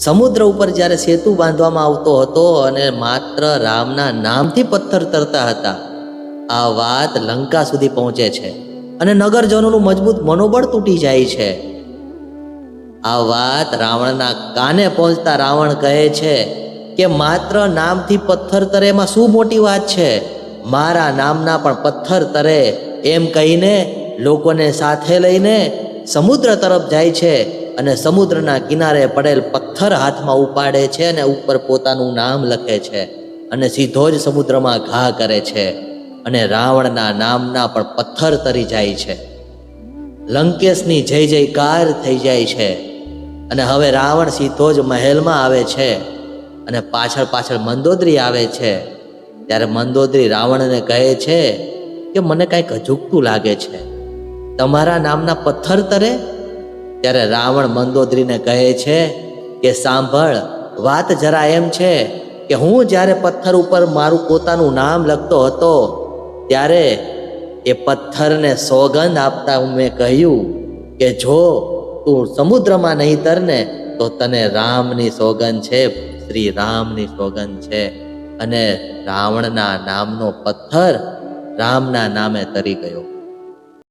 સમુદ્ર ઉપર જ્યારે સેતુ બાંધવામાં આવતો હતો અને માત્ર રામના નામથી પથ્થર તરતા હતા, આ વાત લંકા સુધી પહોંચે છે અને નગરજનોનું મજબૂત મનોબળ તૂટી જાય છે. આ વાત રાવણના કાને પહોંચતા રાવણ કહે છે કે માત્ર નામથી પથ્થર તરે એમાં શું મોટી વાત છે? મારા નામના પણ પથ્થર તરે એમ કહીને લોકોને સાથે લઈને સમુદ્ર તરફ જાય છે અને સમુદ્રના કિનારે પડેલ પથ્થર હાથમાં ઉપાડે છે અને ઉપર પોતાનું નામ લખે છે અને સીધો જ સમુદ્રમાં ઘા કરે છે અને રાવણના નામના પણ પથ્થર તરી જાય છે. લંકેશની જય જયકાર થઈ જાય છે અને હવે રાવણ સીધો જ મહેલમાં આવે છે અને પાછળ પાછળ મંદોદરી આવે છે. ત્યારે મંદોદરી રાવણને કહે છે કે મને કાંઈક અજુગતું લાગે છે. તમારા નામના પથ્થર તરે ત્યારે રાવણ મંદોદરીને કહે છે કે સાંભળ, વાત જરા એમ છે કે હું જ્યારે પથ્થર ઉપર મારું પોતાનું નામ લખતો હતો, ત્યારે એ પથ્થરને સોગંદ આપતા મેં કહ્યું કે જો તું સમુદ્રમાં નહીં તરને, તો તને રામની સોગંદ છે, શ્રી રામની સોગંદ છે. અને રાવણના નામનો પથ્થર રામના નામે તરી ગયો.